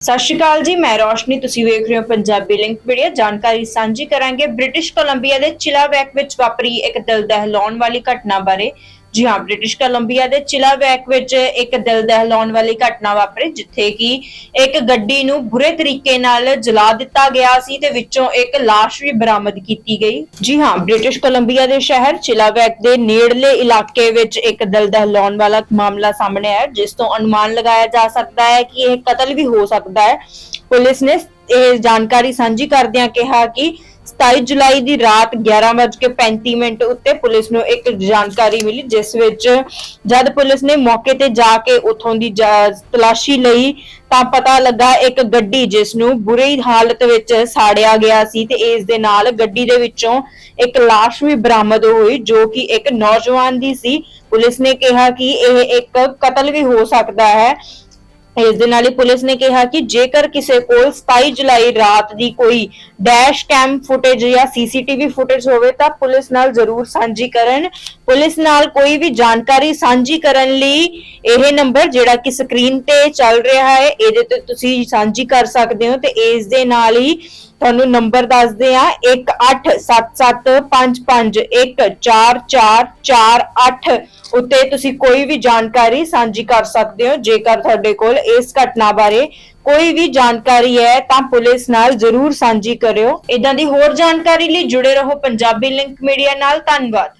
ਸਤਿ ਸ਼੍ਰੀ ਅਕਾਲ ਜੀ, ਮੈਂ ਰੋਸ਼ਨੀ, ਤੁਸੀਂ ਵੇਖ ਰਹੇ ਹੋ ਪੰਜਾਬੀ ਲਿੰਕ ਮੀਡੀਆ। ਜਾਣਕਾਰੀ ਸਾਂਝੀ ਕਰਾਂਗੇ। ਬ੍ਰਿਟਿਸ਼ ਕੋਲੰਬੀਆ ਦੇ ਚਿਲਾਬੈਕ ਵਿੱਚ ਵਾਪਰੀ ਇੱਕ ਦਿਲ ਦਹਿਲਾਉਣ ਵਾਲੀ ਘਟਨਾ ਬਾਰੇ। ਜੀ ਹਾਂ ਬ੍ਰਿਟਿਸ਼ ਕੋਲੰਬੀਆ ਦੇ ਚਿਲਾਵੈਕ ਵਿੱਚ ਇੱਕ ਦਿਲ ਦਹਿਲਾਉਣ ਵਾਲੀ ਘਟਨਾ ਵਾਪਰੀ, ਜਿੱਥੇ ਕਿ ਇੱਕ ਗੱਡੀ ਨੂੰ ਬੁਰੇ ਤਰੀਕੇ ਨਾਲ ਜਲਾ ਦਿੱਤਾ ਗਿਆ ਸੀ ਤੇ ਵਿੱਚੋਂ ਇੱਕ ਲਾਸ਼ ਵੀ ਬਰਾਮਦ ਕੀਤੀ ਗਈ। ਜੀ ਹਾਂ ਬ੍ਰਿਟਿਸ਼ ਕੋਲੰਬੀਆ ਦੇ ਸ਼ਹਿਰ ਚਿਲਾਵੈਕ ਦੇ ਨੇੜਲੇ ਇਲਾਕੇ ਵਿੱਚ ਇੱਕ ਦਿਲ ਦਹਿਲਾਉਣ ਵਾਲਾ ਮਾਮਲਾ ਸਾਹਮਣੇ ਆਇਆ, ਜਿਸ ਤੋਂ ਅਨੁਮਾਨ ਲਗਾਇਆ ਜਾ ਸਕਦਾ ਹੈ ਕਿ ਇਹ ਕਤਲ ਵੀ ਹੋ ਸਕਦਾ ਹੈ। ਪੁਲਿਸ ਨੇ ਇਹ ਜਾਣਕਾਰੀ ਸਾਂਝੀ ਕਰਦਿਆਂ ਕਿਹਾ ਕਿ 27 ਜੁਲਾਈ ਦੀ ਰਾਤ 11:35 ਮਿੰਟ ਉੱਤੇ ਪੁਲਿਸ ਨੂੰ ਇੱਕ ਜਾਣਕਾਰੀ ਮਿਲੀ, ਜਿਸ ਵਿੱਚ ਜਦ ਪੁਲਿਸ ਨੇ ਮੌਕੇ ਤੇ ਜਾ ਕੇ ਉਥੋਂ ਦੀ ਤਲਾਸ਼ੀ ਲਈ, ਤਾਂ ਪਤਾ ਲੱਗਾ ਇੱਕ ਗੱਡੀ ਜਿਸ ਨੂੰ ਬੁਰੀ ਹਾਲਤ ਵਿੱਚ ਸਾੜਿਆ ਗਿਆ ਸੀ ਤੇ ਇਸ ਦੇ ਨਾਲ ਗੱਡੀ ਦੇ ਵਿੱਚੋਂ ਇੱਕ ਲਾਸ਼ ਵੀ ਬਰਾਮਦ ਹੋਈ, ਜੋ ਕਿ ਇੱਕ ਨੌਜਵਾਨ ਦੀ ਸੀ। ਪੁਲਿਸ ਨੇ ਕਿਹਾ ਕਿ ਇਹ ਇੱਕ ਕਤਲ ਵੀ ਹੋ ਸਕਦਾ ਹੈ। ਇਸ ਦੇ ਨਾਲ ਹੀ ਪੁਲਿਸ ਨੇ ਕਿਹਾ ਕਿ ਜੇਕਰ ਕਿਸੇ ਕੋਲ 27 ਜੁਲਾਈ ਰਾਤ ਦੀ ਕੋਈ ਡੈਸ਼ ਕੈਮ ਫੁਟੇਜ ਜਾਂ ਸੀਸੀਟੀਵੀ ਫੁਟੇਜ ਹੋਵੇ ਤਾਂ ਪੁਲਿਸ ਨਾਲ ਜ਼ਰੂਰ ਸਾਂਝੀ ਕਰਨ। ਪੁਲਿਸ ਨਾਲ ਕੋਈ ਵੀ ਜਾਣਕਾਰੀ ਸਾਂਝੀ ਕਰਨ ਲਈ ਇਹ ਨੰਬਰ ਜਿਹੜਾ ਕਿ ਸਕਰੀਨ ਤੇ ਚੱਲ ਰਿਹਾ ਹੈ, ਇਹਦੇ ਤੇ ਤੁਸੀਂ ਸਾਂਝੀ ਕਰ ਸਕਦੇ ਹੋ ਤੇ ਇਸ ਦੇ ਨਾਲ ਹੀ ਤੁਹਾਨੂੰ ਨੰਬਰ ਦੱਸਦੇ ਆ 187755144448 ਉੱਤੇ ਤੁਸੀਂ ਕੋਈ ਵੀ ਜਾਣਕਾਰੀ ਸਾਂਝੀ ਕਰ ਸਕਦੇ ਹੋ। ਜੇਕਰ ਤੁਹਾਡੇ ਕੋਲ ਇਸ ਘਟਨਾ ਬਾਰੇ ਕੋਈ ਵੀ ਜਾਣਕਾਰੀ ਹੈ, ਤਾਂ ਪੁਲਿਸ ਨਾਲ ਜ਼ਰੂਰ ਸਾਂਝੀ ਕਰਿਓ। ਇਦਾਂ ਦੀ ਹੋਰ ਜਾਣਕਾਰੀ ਲਈ ਜੁੜੇ ਰਹੋ ਪੰਜਾਬੀ ਲਿੰਕ ਮੀਡੀਆ ਨਾਲ। ਧੰਨਵਾਦ।